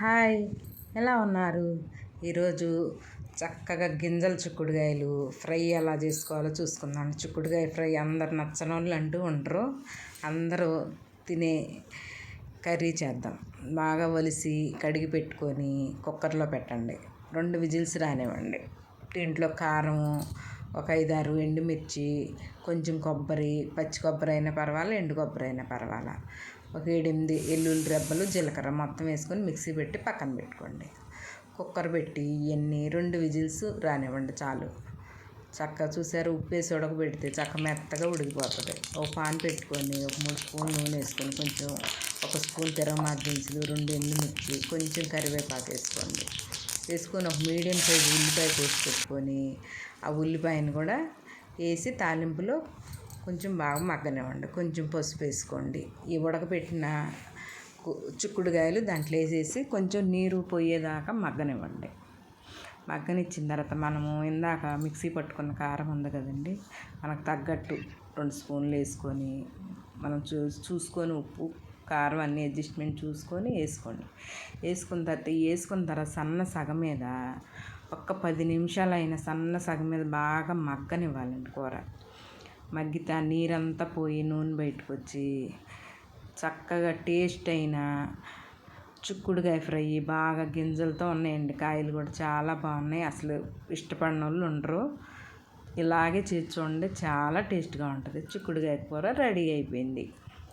Hi ఎలా ఉన్నారు? ఈరోజు చక్కగా గింజల చిక్కుడుకాయలు ఫ్రై ఎలా చేసుకోవాలో చూసుకుందాం. చిక్కుడుకాయ ఫ్రై అందరు నచ్చని వాళ్ళు అంటూ ఉండరు. అందరూ తినే కర్రీ చేద్దాం. బాగా ఒలిసి కడిగి పెట్టుకొని కుక్కర్లో పెట్టండి. రెండు విజిల్స్ రానివ్వండి. దీంట్లో కారం ఒక ఐదారు ఎండుమిర్చి కొంచెం కొబ్బరి పచ్చి కొబ్బరి అయినా పర్వాలేదు ఎండు కొబ్బరి అయినా పర్వాలా. ఒక ఏడెనిమిది ఎల్లుల్లి రెబ్బలు జీలకర్ర మొత్తం వేసుకొని మిక్సీ పెట్టి పక్కన పెట్టుకోండి. కుక్కర్ పెట్టి ఇవన్నీ రెండు విజిల్స్ రానివ్వండి చాలు. చక్కగా చూసారు? ఉప్పు వేసి ఉడకబెడితే చక్క మెత్తగా ఉడికిపోతుంది. ఒక పాన్ పెట్టుకొని ఒక మూడు స్పూన్ నూనె వేసుకొని కొంచెం ఒక స్పూన్ తిరగమాత దించులు రెండు ఎండుమిర్చి కొంచెం కరివేపాకు వేసుకోండి. వేసుకొని ఒక మీడియం సైజ్ ఉల్లిపాయ కోసి పెట్టుకొని ఆ ఉల్లిపాయను కూడా వేసి తాలింపులో కొంచెం బాగా మగ్గనివ్వండి. కొంచెం పసుపు వేసుకోండి. ఈ ఉడకబెట్టిన చిక్కుడుకాయలు దాంట్లో వేసేసి కొంచెం నీరు పోయేదాకా మగ్గనివ్వండి. మగ్గనిచ్చిన తర్వాత మనము ఇందాక మిక్సీ పట్టుకున్న కారం ఉంది కదండి మనకు తగ్గట్టు రెండు స్పూన్లు వేసుకొని మనం చూ చూసుకొని ఉప్పు కారం అన్ని అడ్జస్ట్మెంట్ చూసుకొని వేసుకోండి. వేసుకున్న తర్వాత వేసుకున్న తర్వాత సన్న సగం మీద ఒక్క పది నిమిషాలు అయిన సన్న సగం మీద బాగా మగ్గనివ్వాలండి కూర. మగ్గితే ఆ నీరంతా పోయి నూనె బయటకు వచ్చి చక్కగా టేస్ట్ అయిన చిక్కుడుకాయ ఫ్రై బాగా గింజలతో ఉన్నాయండి. కాయలు కూడా చాలా బాగున్నాయి. అసలు ఇష్టపడిన వాళ్ళు ఉండరు. ఇలాగే చేసి చూడండి చాలా టేస్ట్గా ఉంటుంది. చిక్కుడుకాయ కూర రెడీ అయిపోయింది.